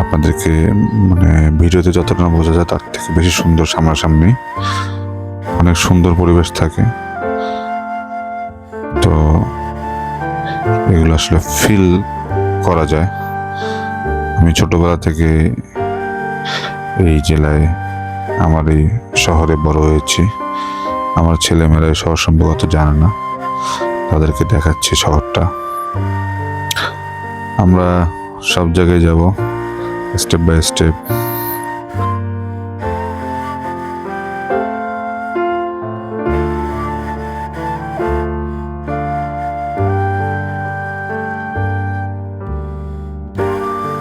আপনাদেরকে মানে ভিডিওতে যতটা বোঝা যায় তার থেকে বেশি সুন্দর সামনাসামনি। অনেক সুন্দর পরিবেশ থাকে। তো, এগুলো আসলে ফিল করা যায়। আমি ছোটবেলা থেকে এই জেলায়, আমার এই শহরে বড় হয়েছি। আমার ছেলেমেয়েরা এই শহর সম্পর্কে অত জানে না। তাদেরকে দেখাচ্ছি শহরটা। আমরা সব জায়গায় যাব। স্টেপ বাই স্টেপ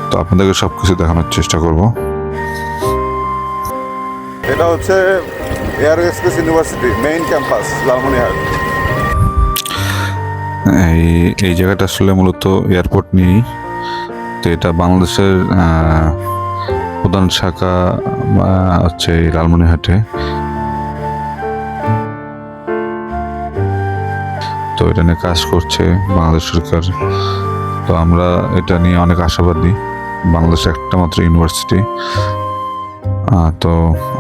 তো আপনাদেরকে সব কিছু দেখানোর চেষ্টা করব। এটা হচ্ছে air express university main campus Lalmonirhat. এই এই জায়গাটা আসলে মূলত এয়ারপোর্ট নিয়েই। তো এটা বাংলাদেশের প্রধান শাখা হচ্ছে লালমনিরহাটে। তো এটা নিয়ে কাজ করছে বাংলাদেশ সরকার। তো আমরা এটা নিয়ে অনেক আশাবাদী। বাংলাদেশের একটা মাত্র ইউনিভার্সিটি। তো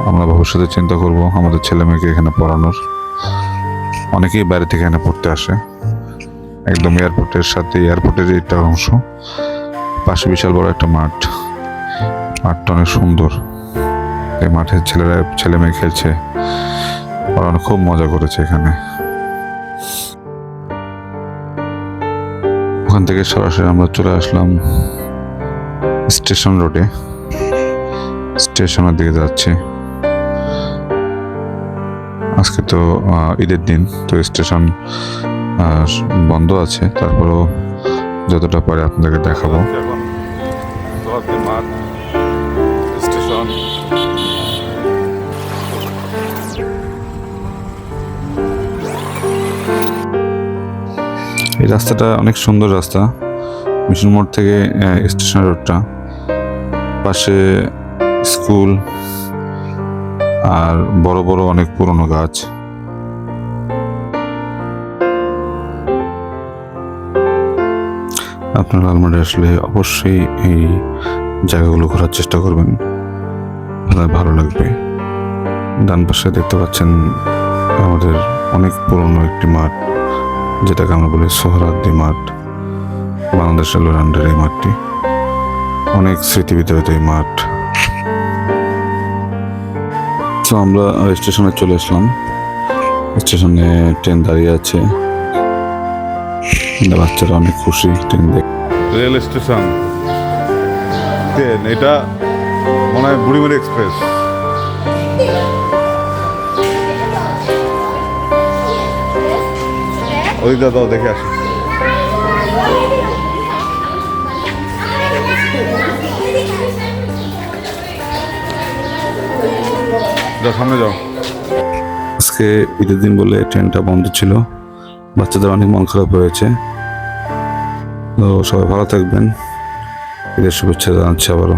আমরা ভবিষ্যতে চিন্তা করব আমাদের ছেলে মেয়েকে এখানে পড়ানোর। অনেকেই বাইরে থেকে এখানে পড়তে আসে। একদম এয়ারপোর্টের সাথে এয়ারপোর্টের এটা অংশ। পাশে বিশাল বড় একটা মাঠ। মাঠটা অনেক সুন্দর। এই মাঠে ছেলেরা, ছেলে মেয়ে খেলছে। ওরা খুব মজা করেছে এখানে। ওখান থেকে সরাসরি আমরা চলে আসলাম স্টেশন রোডে। স্টেশনের দিকে যাচ্ছি। আজকে তো ঈদের দিন, তো স্টেশন বন্ধ আছে। তারপরেও যতটা পারে আপনাদেরকে দেখাবো। সোহাগী মাঠ স্টেশন এই রাস্তাটা অনেক সুন্দর রাস্তা। মিশন মোড় থেকে স্টেশন রোডটা। পাশে স্কুল আর বড় বড় অনেক পুরনো গাছ। আপনার আলমারি আসলে অবশ্যই এই জায়গাগুলো ঘোরার চেষ্টা করবেন। আপনার ভালো লাগবে। ডান পাশে দেখতে পাচ্ছেন আমাদের অনেক পুরনো একটি মাঠ, যেটাকে আমরা বলি সোহরাদ্দি মাঠ বাংলাদেশ রেলের আন্ডার এই মাঠটি। অনেক স্মৃতি বিতরিত এই মাঠ। তো আমরা স্টেশনে চলে আসলাম। স্টেশনে ট্রেন দাঁড়িয়ে আছে। বাচ্চারা অনেক খুশি ট্রেন দেখ। Rail station. ট্রেন এটা মনে হয় বুড়িমারি এক্সপ্রেস। ওই দাদা দেখে আসি। যাও সামনে যাও। আজকে ঈদের দিন বলে ট্রেনটা বন্ধ ছিল। বাচ্চাদের অনেক মন খারাপ হয়েছে। তো সবাই ভালো থাকবেন। ঈদের শুভেচ্ছা জানাচ্ছি আবারও।